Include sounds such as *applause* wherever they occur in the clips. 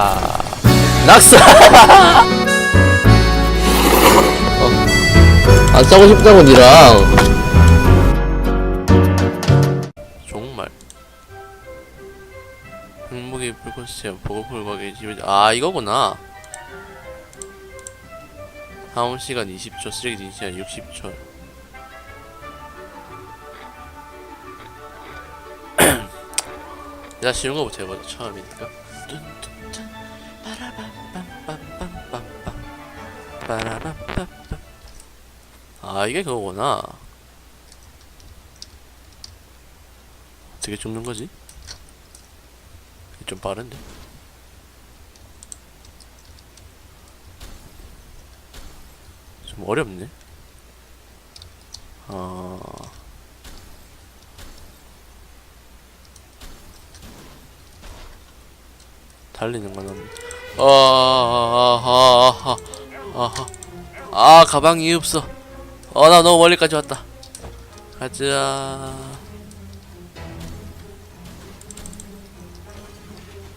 아, 낙사! *laughs* 어, 안 싸고 싶다고 니랑. 정말. 행복의 불꽃시야 보고불과의 집에 아 이거구나. 다음 시간 20초, 쓰레기 진 시간 60초. *clears throat* 나 쉬운 거부터 해보자 처음이니까. 아 이게 그거구나. 어떻게 죽는 거지? 좀 빠른데. 좀 어렵네. 어. 달리는 건 없네. 아, 아, 아, 아, 아, 아, 가방이 없어. 어, 나 너무 멀리까지 왔다. 가자.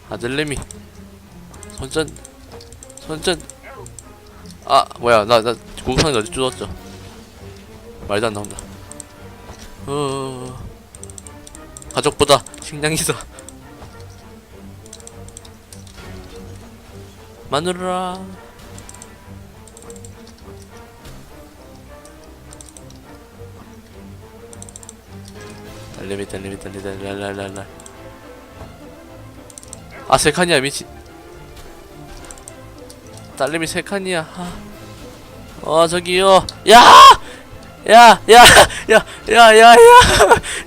아들내미. 손전, 손전. 아, 뭐야, 나, 나, 구급상자 어디 뜯었죠? 말도 안 나온다. 어, 가족보다 *laughs* 식량이다. 마누라 달리미 달리미 달리 달리 랄랄랄랄 아 세칸이야 미친 딸내미 세 칸이야 아. 어 저기요 야 야 야 야 야 야 야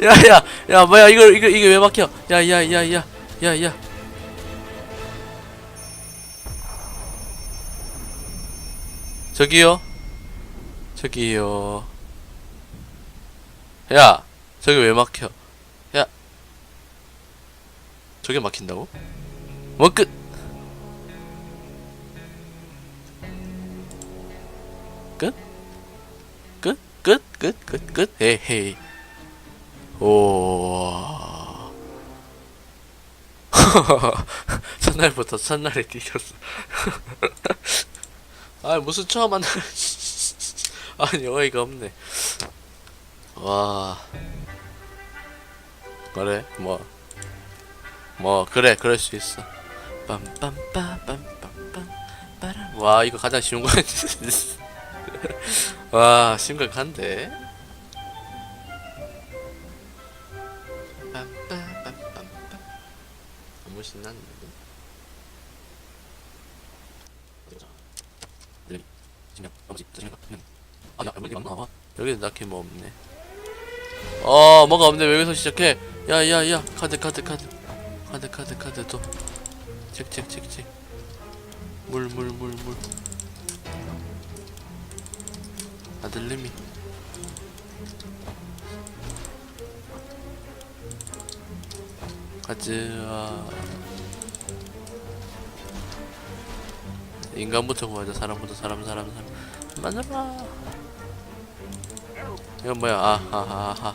야 야 야 뭐야 이거 이거 이게 왜 막혀 야 야 야 야 야 야 저기요 저기요 야 저기 왜 막혀 야 저게 막힌다고? 뭐 끝! 끝? 끝? 끝? 끝? 끝? 끝? 헤헤이 오 *laughs* 첫날부터 첫날에 *laughs* 뛰겼어 아 무슨 처음 만나 *laughs* 아니 어이가 없네. 와. 그래? 뭐. 뭐 그래 그럴 수 있어. 빰빰빠빰빰빰 빠람 와 이거 가장 쉬운 거 *laughs* 와 심각한데? 빰빰 빰빰빰 너무 신났는데 아야 여기 안 나와 여기 낙히 뭐 없네. 어 뭐가 없네. 왜 여기서 시작해? 야야야. 카드 카드 카드. 카드 카드 카드 또. 책책책책. 물 물 물물. 아들님이 가자 인간부터 구하자. 사람부터 사람 사람 사람. 마누라. 이건 뭐야? 아하하하.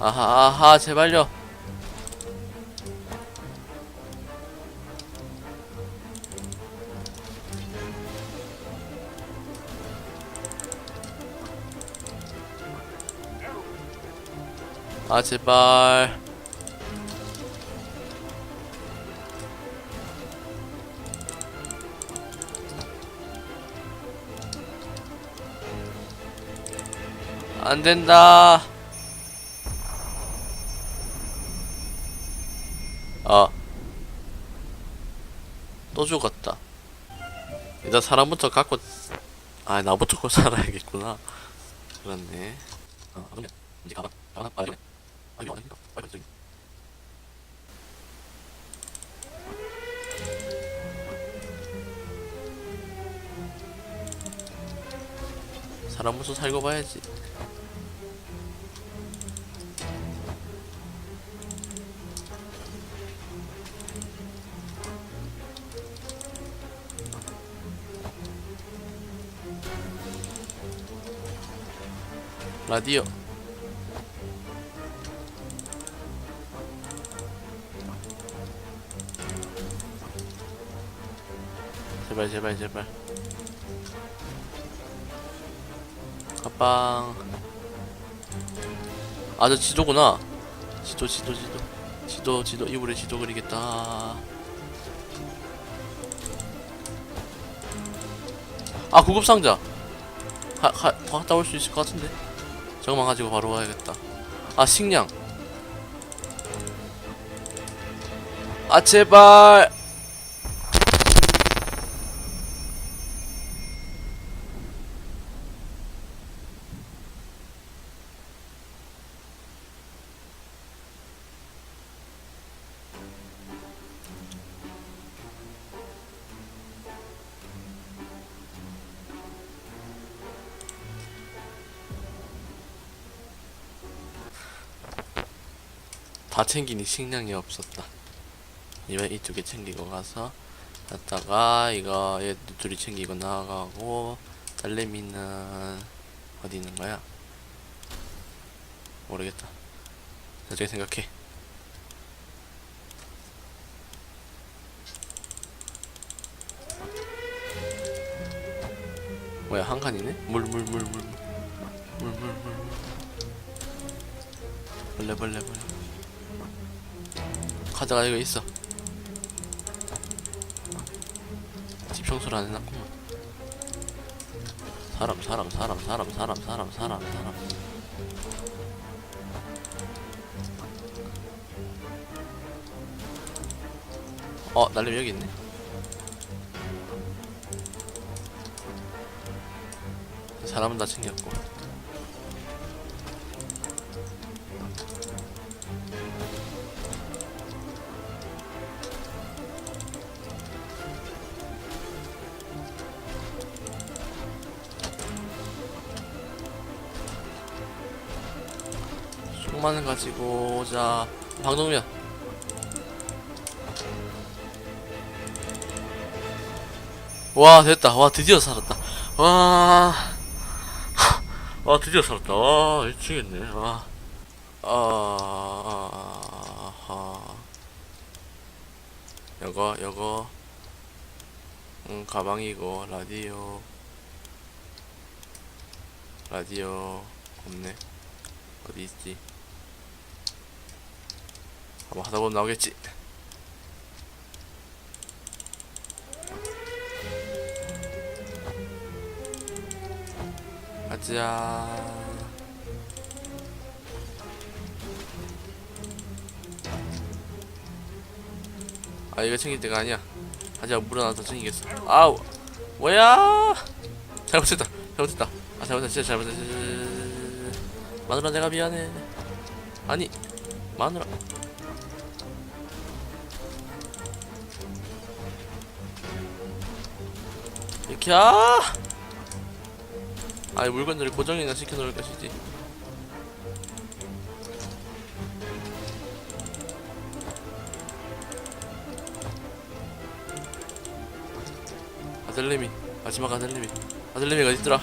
아하아하 제발요. 아 제발 안 된다. 아. 또 죽었다. 일단 사람부터 갖고, 아, 나부터 고 살아야겠구나. 그렇네. 어, 저기. 사람부터 살고 봐야지. 라디오. 제발 제발 제발. 가빵 아 저 지도구나. 지도 지도 지도. 지도 지도. 이불에 지도 그리겠다. 아 구급상자. 가, 가, 갔다 올 수 있을 것 같은데 저거만 가지고 바로 가야겠다. 아 식량. 아 제발 다 챙기니 식량이 없었다. 이번 이쪽에 챙기고 가서 갔다가 이거 얘 둘이 챙기고 나가고 딸내미는 어디 있는 거야? 모르겠다. 나중에 생각해. 뭐야 한 칸이네? 물 물 물 물 물 물물 벌레 벌레 벌레 카드가 이거 있어. 집 청소를 안 해놨구만. 사람 사람 사람 사람 사람 사람 사람 사람. 어 날림 여기 있네. 사람은 다 챙겼고 속마늘 가지고 오자 방독면. 와 됐다. 와 드디어 살았다. 와, 와 드디어 살았다. 와 미치겠네. 와. 아, 아, 아, 요거 요거. 응 가방이고 라디오. 라디오 없네. 어디 있지 한번 하다 보면 나오겠지. 가자. 아 이거 챙길 때가 아니야. 하지만 물 하나 더 챙기겠어. 아우 뭐야? 잘못했다 잘못했다. 아 잘못했다 진짜 잘못했다. 마누라 내가 미안해. 아니 마누라 아 아이 물건들을 고정이나 시켜놓을 것이지. 아들내미 마지막 아들내미. 아들내미가 어딨더라?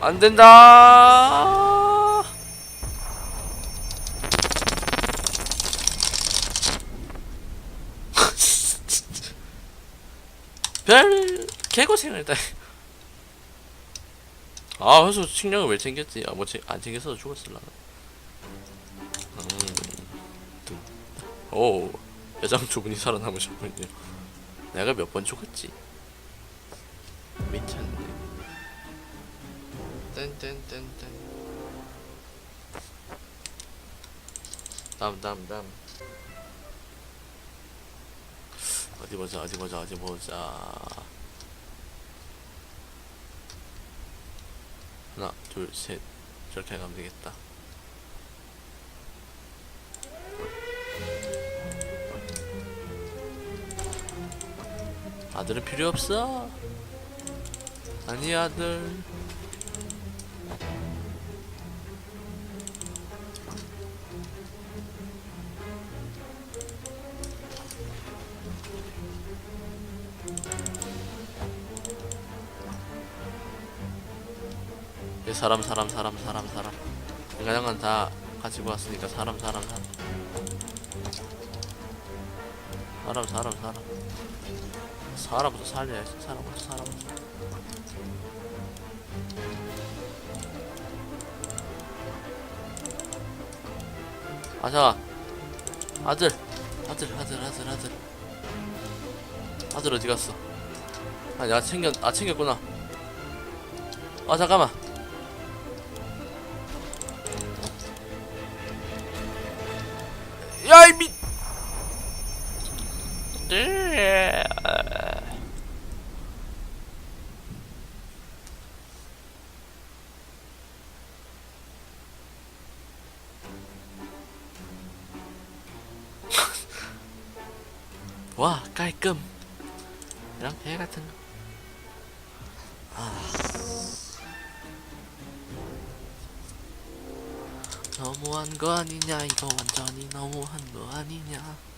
안 된다. 별 개고생을 다. 아, 그래서 식량을 왜 챙겼지? 아, 뭐, 안 챙겼어도 죽었을라. 음, 든- 오, 여장 두 분이 살아남으셨군요. 내가 몇 번 죽었지? 미쳤네. 딴딴딴딴 다음 다음 다음 어디 보자 어디 보자 어디 보자 하나 둘 셋. 저렇게 가면 되겠다. 아들은 필요 없어. 아니 아들 사람 사람 사람 사람 사람. 가장은 다 가지고 왔으니까 사람 사람 사람. 사람 사람 사람. 사람부터 살려야지 사람부터 사람부터. 아자 아들. 아들 아들 아들 아들. 아들 어디 갔어? 아 내가 챙겨 아 챙겼구나. 아 잠깐만 야이 미 으아. 와 깔끔 이런 개 같은 거 아. 너무한 거 아니냐? 이거 완전히 너무한 거 아니냐